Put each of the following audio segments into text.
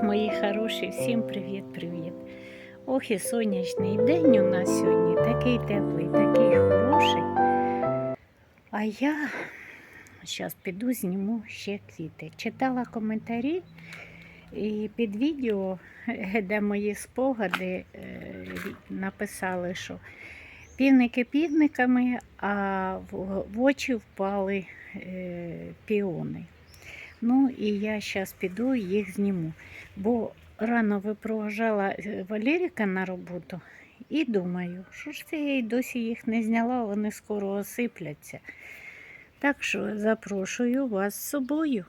хороші, всім привіт-привіт. Ох і сонячний день у нас сьогодні, такий теплий, такий хороший. А я зараз піду зніму ще квіти. Читала коментарі і під відео, де мої спогади, е, написали, що півники півниками, а в в очі впали е, піони. Ну і я зараз піду їх зніму. Бо рано випроважала е, Валеріка на роботу і думаю, що ж це я й досі їх не зняла, вони скоро осипляться. Так що запрошую вас з собою.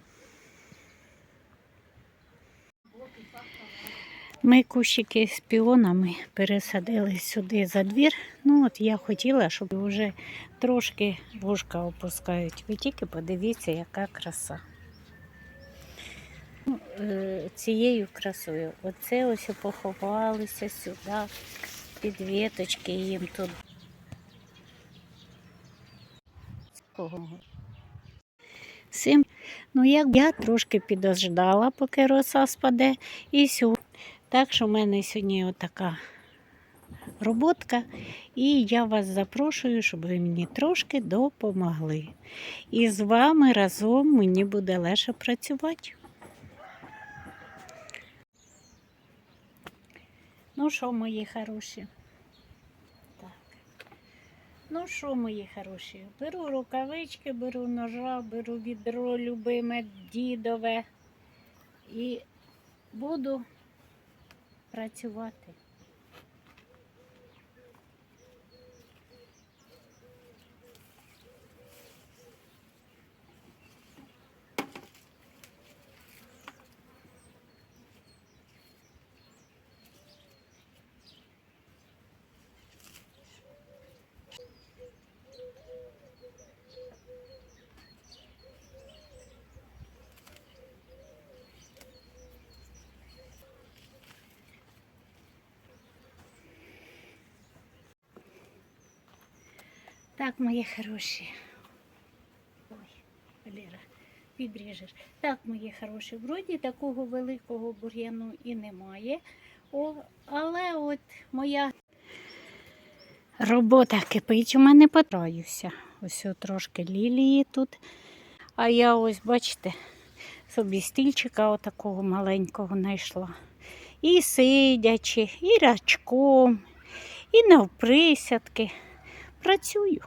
Ми кущики з піонами пересадили сюди за двір. Ну от я хотіла, щоб вже трошки вушка опускають. Ви тільки подивіться, яка краса. Ну, е, Цією красою. Оце ось поховалися сюди, під віточки їм тут. Сим. Ну, як я трошки підождала, поки роса спаде, і сьогодні. Так що в мене сьогодні отака роботка, і я вас запрошую, щоб ви мені трошки допомогли. І з вами разом мені буде легше працювати. Ну що, мої хороші? Так. Ну що, мої хороші? Беру рукавички, беру ножа, беру відро любиме, дідове і буду працювати. Так, мої хороші. Ой, Валера, підріжеш. Так, мої хороші, вроді такого великого бур'яну і немає. О, але от моя робота кипить, у мене потраюся. Ось трошки лілії тут. А я ось, бачите, собі стільчика отакого маленького знайшла. І сидячи, і рачком, і навприсядки. Працюю.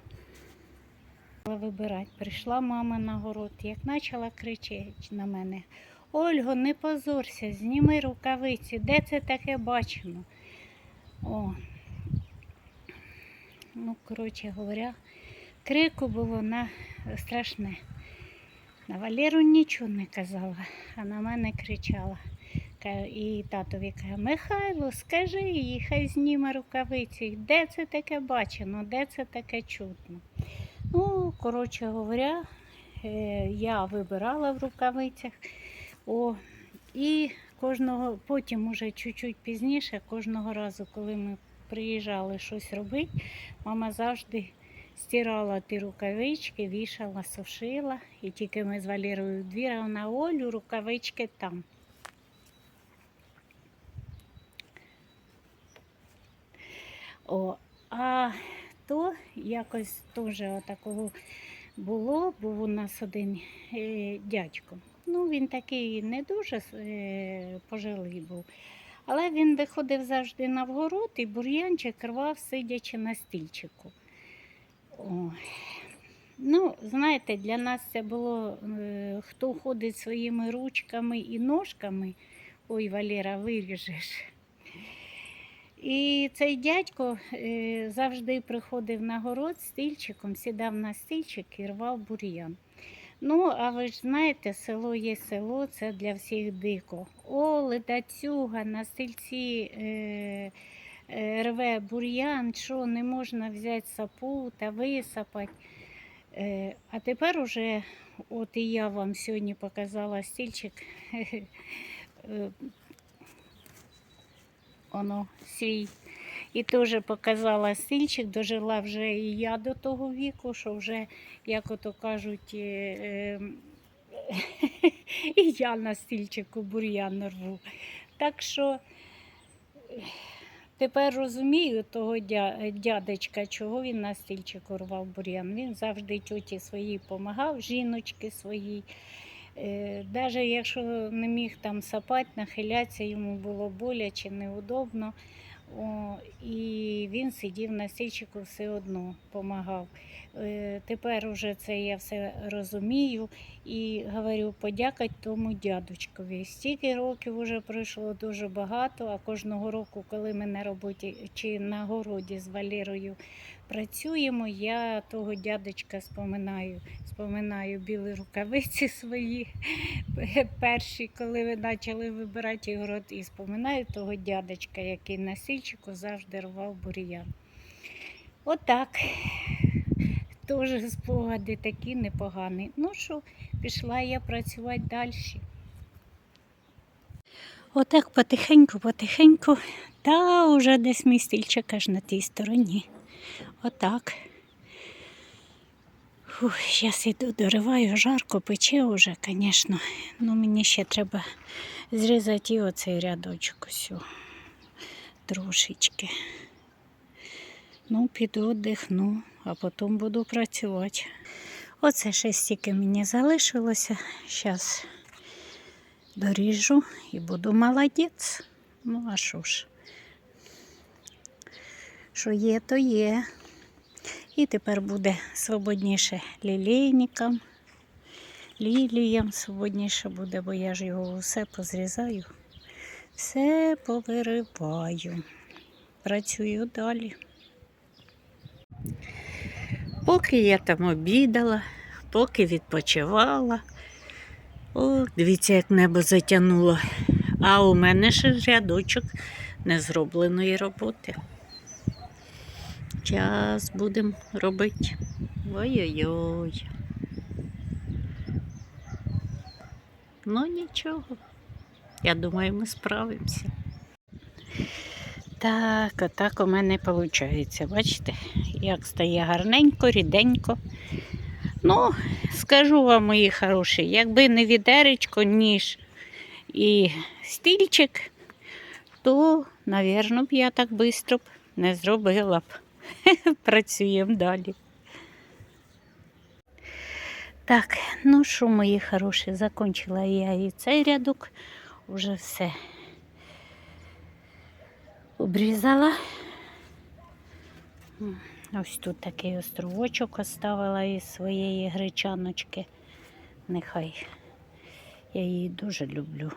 Вибирати. Прийшла мама на город, як почала кричати на мене. Ольго, не позорся, зніми рукавиці, де це таке бачимо? О. Ну, коротше говоря, крику було на страшне. На Валеру нічого не казала, а на мене кричала. І татові каже, Михайло, скажи їй, хай зніме рукавиці. Де це таке бачено, де це таке чутно? Ну, коротше говоря, е, я вибирала в рукавицях. О, і кожного, потім уже чуть-чуть пізніше, кожного разу, коли ми приїжджали щось робити, мама завжди стирала ті рукавички, вішала, сушила. І тільки ми з Валерою в двір, а вона Олю, рукавички там. О, а якось теж такого було, був у нас один е, дядько. Ну, він такий не дуже е, пожилий був. Але він виходив завжди на вгород і бур'янчик рвав, сидячи на стільчику. О. Ну, знаєте, для нас це було, е, хто ходить своїми ручками і ножками, ой, Валера, виріжеш. І цей дядько е, завжди приходив на город стільчиком, сідав на стільчик і рвав бур'ян. Ну, а ви ж знаєте, село є село, це для всіх дико. О, ледацюга на стільці е, е, рве бур'ян, що не можна взяти сапу та висапати. Е, а тепер уже, от і я вам сьогодні показала стільчик. Оно свій. І теж показала стільчик, дожила вже і я до того віку, що вже, як ото кажуть, е, е, і я на стільчику бур'ян рву. Так що тепер розумію того дя- дядечка, чого він на стільчику рвав бур'ян. Він завжди тьоті своїй допомагав, жіночки своїй. Е, Даже якщо не міг там сапати, нахилятися, йому було боляче, неудобно. О, і він сидів на стільчику все одно допомагав. Е, тепер уже це я все розумію і говорю, подякать тому дядочкові. Стільки років вже пройшло дуже багато, а кожного року, коли ми на роботі чи на городі з Валерою працюємо, я того дядочка споминаю. Споминаю білі рукавиці свої перші, коли ви почали вибирати город, і споминаю того дядечка, який на сільчику завжди рвав бур'ян. Отак. Теж спогади такі непогані. Ну що, пішла я працювати далі. Отак потихеньку, потихеньку. Та вже десь мій стільчик аж на тій стороні. Отак. Фух, зараз іду, дориваю, жарко, пече вже, звісно. Ну, мені ще треба зрізати оцей рядочок усю. Трошечки. Ну, піду віддихну, а потім буду працювати. Оце ще стільки мені залишилося. Зараз доріжу і буду молодець. Ну, а що ж? Що є, то є. І тепер буде свободніше лілейникам, ліліям свободніше буде, бо я ж його все позрізаю, все повириваю. Працюю далі. Поки я там обідала, поки відпочивала. О, дивіться, як небо затягнуло. А у мене ще рядочок незробленої роботи. Час будемо робити. Ой-ой-ой. Ну нічого. Я думаю, ми справимося. Так, отак у мене виходить. Бачите, як стає гарненько, ріденько. Ну, скажу вам, мої хороші, якби не відеречко, ніж і стільчик, то, б я так швидко не зробила б. Працюємо далі. Так, ну що, мої хороші, закончила я і цей рядок. Уже все обрізала. Ось тут такий островочок оставила із своєї гречаночки. Нехай. Я її дуже люблю.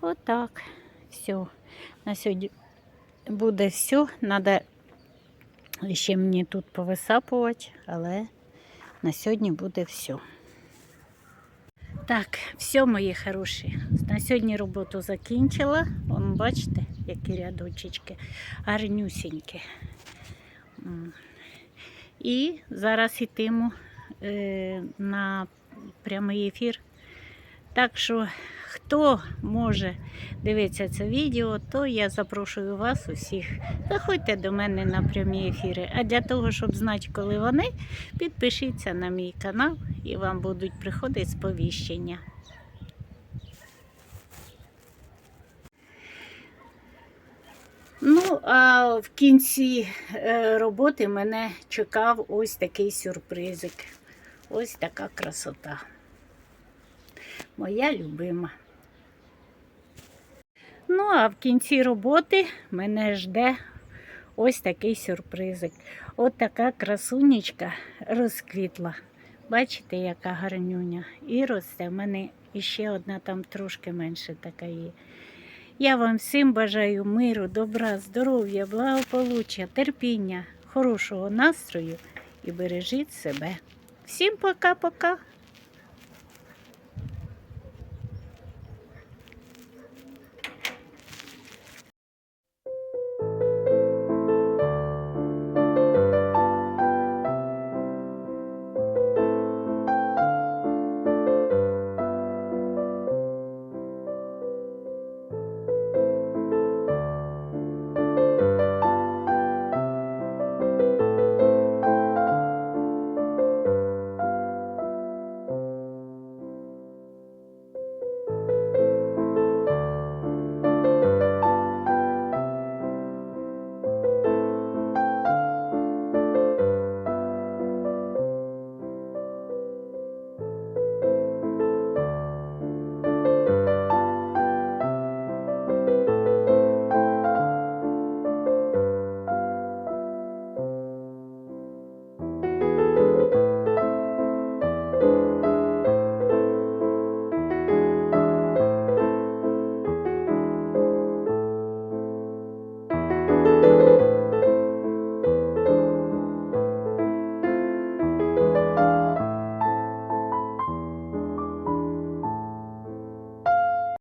Отак. Все. На сьогодні буде все. Надо ще мені тут повисапувати, але на сьогодні буде все. Так, все, мої хороші. На сьогодні роботу закінчила. Вон, бачите, які рядочечки гарнюсінькі. І зараз йтиму е, на прямий ефір. Так що, хто може дивитися це відео, то я запрошую вас усіх. Заходьте до мене на прямі ефіри. А для того, щоб знати, коли вони, підпишіться на мій канал і вам будуть приходити сповіщення. Ну, а в кінці е, роботи мене чекав ось такий сюрпризик. Ось така красота. Моя любима. Ну, а в кінці роботи мене жде ось такий сюрпризик. От така красунечка розквітла. Бачите, яка гарнюня. І росте. В мене іще одна там трошки менше така є. Я вам всім бажаю миру, добра, здоров'я, благополуччя, терпіння, хорошого настрою і бережіть себе. Всім пока-пока!